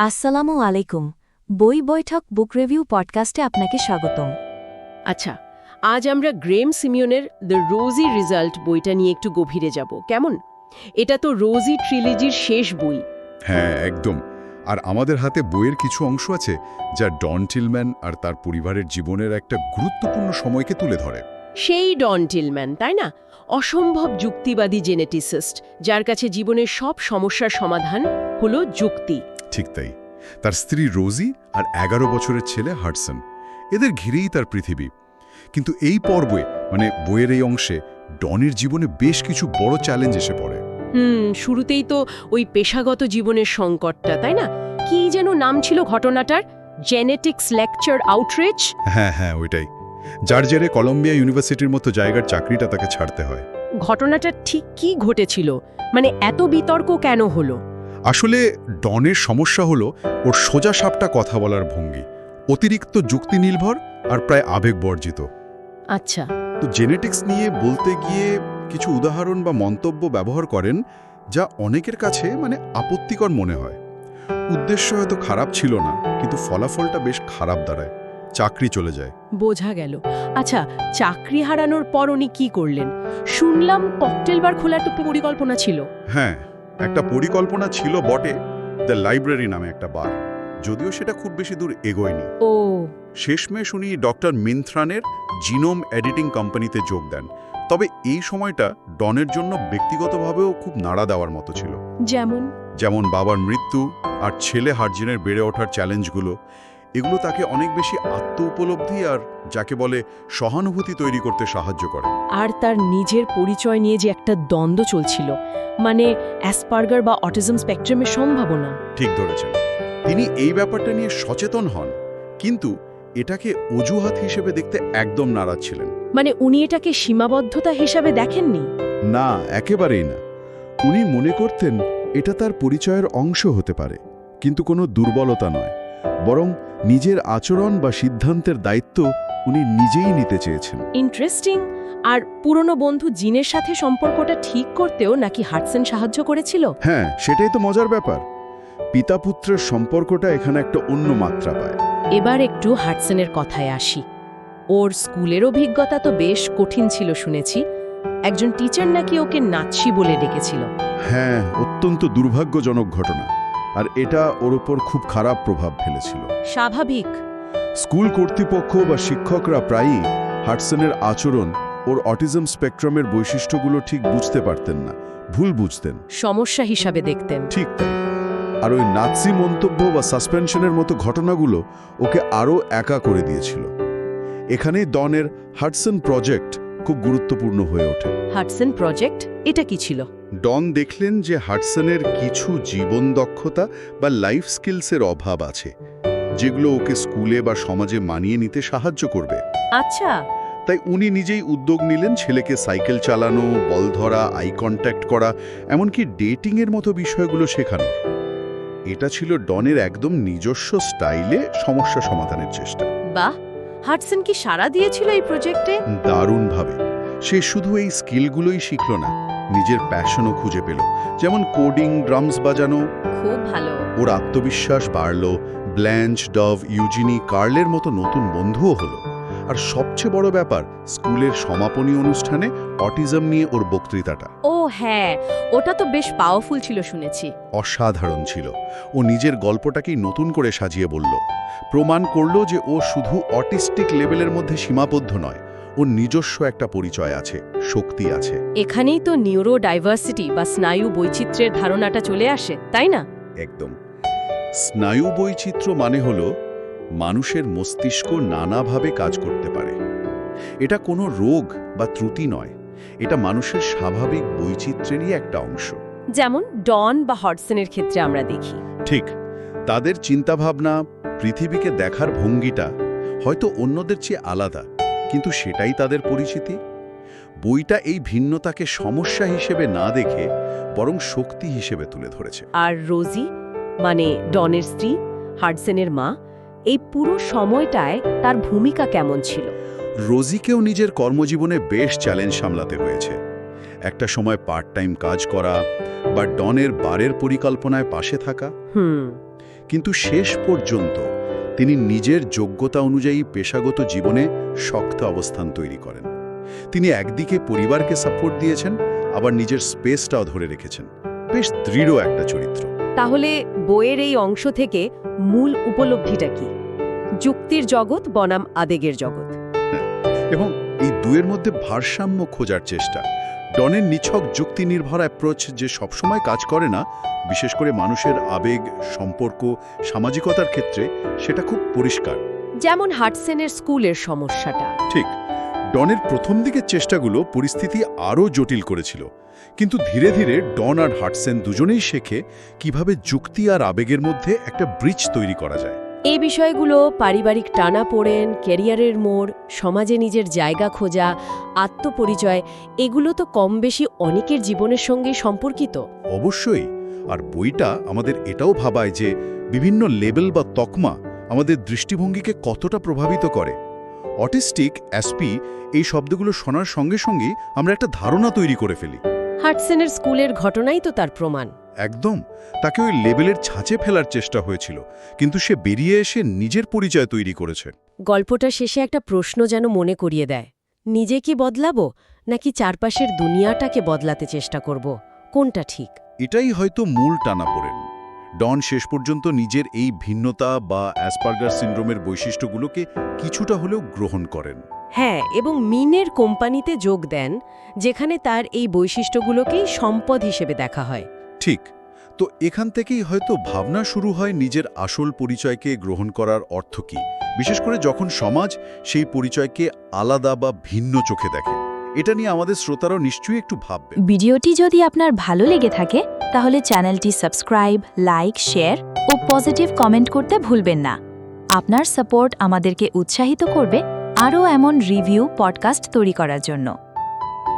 আসসালামু আলাইকুম। বই বৈঠক বুক রিভিউ পডকাস্টে আপনাকে স্বাগতম। আচ্ছা আজ আমরা গ্রেম সিমিয়নের দ্য রোজি রিজাল্ট বইটা নিয়ে একটু গভীরে যাব কেমন? এটা তো রোজি ট্রিলজির শেষ বই। হ্যাঁ একদম। আর আমাদের হাতে বইয়ের কিছু অংশ আছে যা ডন টিলম্যান আর তার পরিবারের জীবনের একটা গুরুত্বপূর্ণ সময়কে তুলে ধরে। সেই ডন টিলম্যান তাই না? অসম্ভব যুক্তিবাদী জেনেটিসিস্ট যার কাছে জীবনের সব সমস্যার সমাধান হলো যুক্তি। ঠিক তাই। তার স্ত্রী রোজি আর এগারো বছরের ছেলে হাডসন এদের ঘিরেই তার পৃথিবী। কিন্তু এই পর্বে মানে বইয়ের এই অংশে ডনের জীবনে বেশ কিছু বড় চ্যালেঞ্জ এসে পড়ে। হুম শুরুতেই তো ওই পেশাগত জীবনের সংকটটা তাই না? কি যেন নাম ছিল ঘটনাটার? জেনেটিক্স লেকচার আউটরিচ হ্যাঁ হ্যাঁ ওইটাই। যার জেরে কলম্বিয়া ইউনিভার্সিটির মতো জায়গার চাকরিটা তাকে ছাড়তে হয়। ঘটনাটা ঠিক কি ঘটেছিল? মানে এত বিতর্ক কেন হলো? আসলে ডনের সমস্যা হলো ওর সোজা সাপটা কথা বলার ভঙ্গি। অতিরিক্ত যুক্তি নির্ভর আর প্রায় আবেগ বর্জিত আচ্ছা। তো জেনেটিক্স নিয়ে বলতে গিয়ে কিছু উদাহরণ বা মন্তব্য ব্যবহার করেন যা অনেকের কাছে মানে আপত্তিকর মনে হয়। উদ্দেশ্য হয়তো খারাপ ছিল না কিন্তু ফলাফলটা বেশ খারাপ দাঁড়ায়। চাকরি চলে যায়। বোঝা গেল। আচ্ছা চাকরি হারানোর পর উনি কি করলেন? শুনলাম ককটেল বার খোলার তো পরিকল্পনা ছিল। হ্যাঁ একটা পরিকল্পনা ছিল বটে দ্য লাইব্রেরি নামে একটা বার। যদিও সেটা খুব বেশি দূর এগোয়নি। ও। শেষমেশ উনি ডক্টর মিন্থ্রানের জিনোম এডিটিং কোম্পানিতে যোগ দেন। তবে এই সময়টা ডনের জন্য ব্যক্তিগতভাবেও খুব নাড়া দেওয়ার মতো ছিল। যেমন? যেমন বাবার মৃত্যু আর ছেলে হারজিনের বেড়ে ওঠার চ্যালেঞ্জগুলো এগুলো তাকে অনেক বেশি আত্ম উপলব্ধি আর যাকে বলে সহানুভূতি তৈরি করতে সাহায্য করে। আর তার নিজের পরিচয় নিয়ে যে একটা দ্বন্দ্ব চলছিল মানে অ্যাসপার্গার বা অটিজম স্পেকট্রামের সম্ভাবনা। ঠিক ধরেছেন। তিনি এই ব্যাপারটা নিয়ে সচেতন হন কিন্তু এটাকে অজুহাত হিসেবে দেখতে একদম নারাজ ছিলেন। মানে উনি এটাকে সীমাবদ্ধতা হিসাবে দেখেননি? না একেবারেই না। উনি মনে করতেন এটা তার পরিচয়ের অংশ হতে পারে কিন্তু কোনো দুর্বলতা নয়। বরং নিজের আচরণ বা সিদ্ধান্তের দায়িত্ব উনি নিজেই নিতে চেয়েছেন। ইন্টারেস্টিং আর পুরনো বন্ধু জিনের সাথে সম্পর্কটা ঠিক করতেও নাকি হাটসেন সাহায্য করেছিল? হ্যাঁ সেটাই তো মজার ব্যাপার। পিতা পুত্রের সম্পর্কটা এখানে একটা অন্য মাত্রা পায়। এবার একটু হাটসনের কথায় আসি। ওর স্কুলের অভিজ্ঞতা তো বেশ কঠিন ছিল শুনেছি। একজন টিচার নাকি ওকে নাচি বলে ডেকেছিল। হ্যাঁ অত্যন্ত দুর্ভাগ্যজনক ঘটনা। আর এটা ওর ওপর খুব খারাপ প্রভাব ফেলেছিল। স্বাভাবিক। স্কুল কর্তৃপক্ষ বা শিক্ষকরা প্রায়ই হাটসনের আচরণ ওর অটিজম স্পেকট্রামের বৈশিষ্ট্যগুলো ঠিক বুঝতে পারতেন না ভুল বুঝতেন। সমস্যা হিসাবে দেখতেন। ঠিক তাই। আর ওই নাৎসি মন্তব্য বা সাসপেনশনের মতো ঘটনাগুলো ওকে আরও একা করে দিয়েছিল। এখানেই ডনের হাটসন প্রজেক্ট খুব গুরুত্বপূর্ণ হয়ে ওঠে। হাটসন প্রজেক্ট এটা কি ছিল? ডন দেখলেন যে হাটসনের কিছু জীবন দক্ষতা বা লাইফ স্কিলসের অভাব আছে যেগুলো ওকে স্কুলে বা সমাজে মানিয়ে নিতে সাহায্য করবে। আচ্ছা। তাই উনি নিজেই উদ্যোগ নিলেন ছেলেকে সাইকেল চালানো বল ধরা আই কন্ট্যাক্ট করা এমনকি ডেটিংয়ের মতো বিষয়গুলো শেখানোর এটা ছিল ডনের একদম নিজস্ব স্টাইলে সমস্যা সমাধানের চেষ্টা। বাহ! হাটসন কি সাড়া দিয়েছিল এই প্রজেক্টে? দারুণভাবে। সে শুধু এই স্কিলগুলোই শিখল না নিজের প্যাশনও খুঁজে পেল। যেমন কোডিং ড্রামস বাজানো। খুব ভালো। ওর আত্মবিশ্বাস বাড়ল। ব্ল্যাঞ্চ ডভ ইউজিনি কার্লের মতো নতুন বন্ধুও হলো। আর সবচেয়ে বড় ব্যাপার স্কুলের সমাপনী অনুষ্ঠানে অটিজম নিয়ে ওর বক্তৃতাটা। ও হ্যাঁ ওটা তো বেশ পাওয়ারফুল ছিল শুনেছি। অসাধারণ ছিল। ও নিজের গল্পটাকেই নতুন করে সাজিয়ে বলল। প্রমাণ করল যে ও শুধু অটিস্টিক লেভেলের মধ্যে সীমাবদ্ধ নয় ওর নিজস্ব একটা পরিচয় আছে শক্তি আছে। এখানেই তো নিউরো ডাইভার্সিটি বা স্নায়ু বৈচিত্র্যের ধারণাটা চলে আসে তাই না? একদম। স্নায়ু বৈচিত্র্য মানে হল মানুষের মস্তিষ্ক নানাভাবে কাজ করতে পারে। এটা কোনো রোগ বা ত্রুটি নয় এটা মানুষের স্বাভাবিক বৈচিত্র্যেরই একটা অংশ। যেমন ডন বা হডসনের ক্ষেত্রে আমরা দেখি। ঠিক তাদের চিন্তাভাবনা পৃথিবীকে দেখার ভঙ্গিটা হয়তো অন্যদের চেয়ে আলাদা কিন্তু সেটাই তাদের পরিচিতি। বইটা এই ভিন্নতাকে সমস্যা হিসেবে না দেখে বরং শক্তি হিসেবে তুলে ধরেছে। আর রোজি মানে ডনের স্ত্রী হাডসেনের মা এই পুরো সময়টায় তার ভূমিকা কেমন ছিল? রোজিকেও নিজের কর্মজীবনে বেশ চ্যালেঞ্জ সামলাতে হয়েছে। একটা সময় পার্ট টাইম কাজ করা বা ডনের বারের পরিকল্পনায় পাশে থাকা। হুম। কিন্তু শেষ পর্যন্ত তিনি নিজের যোগ্যতা অনুযায়ী পেশাগত জীবনে শক্ত অবস্থান তৈরি করেন। তিনি একদিকে পরিবারকে সাপোর্ট দিয়েছেন আবার নিজের স্পেসটাও ধরে রেখেছেন। বেশ দৃঢ় একটা চরিত্র। তাহলে বইয়ের এই অংশ থেকে মূল উপলব্ধিটা কি? যুক্তির জগৎ বনাম আবেগের জগৎ। এবং এই দুয়ের মধ্যে ভারসাম্য খোঁজার চেষ্টা। ডনের নিছক যুক্তি নির্ভর অ্যাপ্রোচ যে সবসময় কাজ করে না বিশেষ করে মানুষের আবেগ সম্পর্ক সামাজিকতার ক্ষেত্রে সেটা খুব পরিষ্কার। যেমন হাটসেনের স্কুলের সমস্যাটা। ঠিক ডনের প্রথম দিকের চেষ্টাগুলো পরিস্থিতি আরও জটিল করেছিল। কিন্তু ধীরে ধীরে ডন আর হাটসেন দুজনেই শেখে কীভাবে যুক্তি আর আবেগের মধ্যে একটা ব্রিজ তৈরি করা যায়। এই বিষয়গুলো পারিবারিক টানা পড়েন ক্যারিয়ারের মোড় সমাজে নিজের জায়গা খোঁজা আত্মপরিচয় এগুলো তো কম বেশি অনেকের জীবনের সঙ্গে সম্পর্কিত। অবশ্যই। আর বইটা আমাদের এটাও ভাবায় যে বিভিন্ন লেবেল বা তকমা আমাদের দৃষ্টিভঙ্গিকে কতটা প্রভাবিত করে। অটিস্টিক অ্যাসপি এই শব্দগুলো শোনার সঙ্গে সঙ্গেই আমরা একটা ধারণা তৈরি করে ফেলি। হাটসেনের স্কুলের ঘটনাই তো তার প্রমাণ। একদম তাকে ওই লেবেলের ছাঁচে ফেলার চেষ্টা হয়েছিল কিন্তু সে বেরিয়ে এসে নিজের পরিচয় তৈরি করেছে। গল্পটা শেষে একটা প্রশ্ন যেন মনে করিয়ে দেয়। নিজে কি বদলাবো নাকি চারপাশের দুনিয়াটাকে বদলাতে চেষ্টা করব? কোনটা ঠিক? এটাই হয়তো মূল টানা পড়েন। ডন শেষ পর্যন্ত নিজের এই ভিন্নতা বা অ্যাসপার্গার সিন্ড্রোমের বৈশিষ্ট্যগুলোকে কিছুটা হলেও গ্রহণ করেন। হ্যাঁ এবং মিনের কোম্পানিতে যোগ দেন যেখানে তার এই বৈশিষ্ট্যগুলোকেই সম্পদ হিসেবে দেখা হয়। ঠিক। তো এখান থেকেই হয়তো ভাবনা শুরু হয় নিজের আসল পরিচয়কে গ্রহণ করার অর্থ কী। বিশেষ করে যখন সমাজ সেই পরিচয়কে আলাদা বা ভিন্ন চোখে দেখে। এটা নিয়ে আমাদের শ্রোতারাও নিশ্চয়ই একটু ভাববে। ভিডিওটি যদি আপনার ভালো লেগে থাকে, তাহলে চ্যানেলটি সাবস্ক্রাইব, লাইক, শেয়ার ও পজিটিভ কমেন্ট করতে ভুলবেন না। আপনার সাপোর্ট আমাদেরকে উৎসাহিত করবে আরও এমন রিভিউ, পডকাস্ট তৈরি করার জন্য।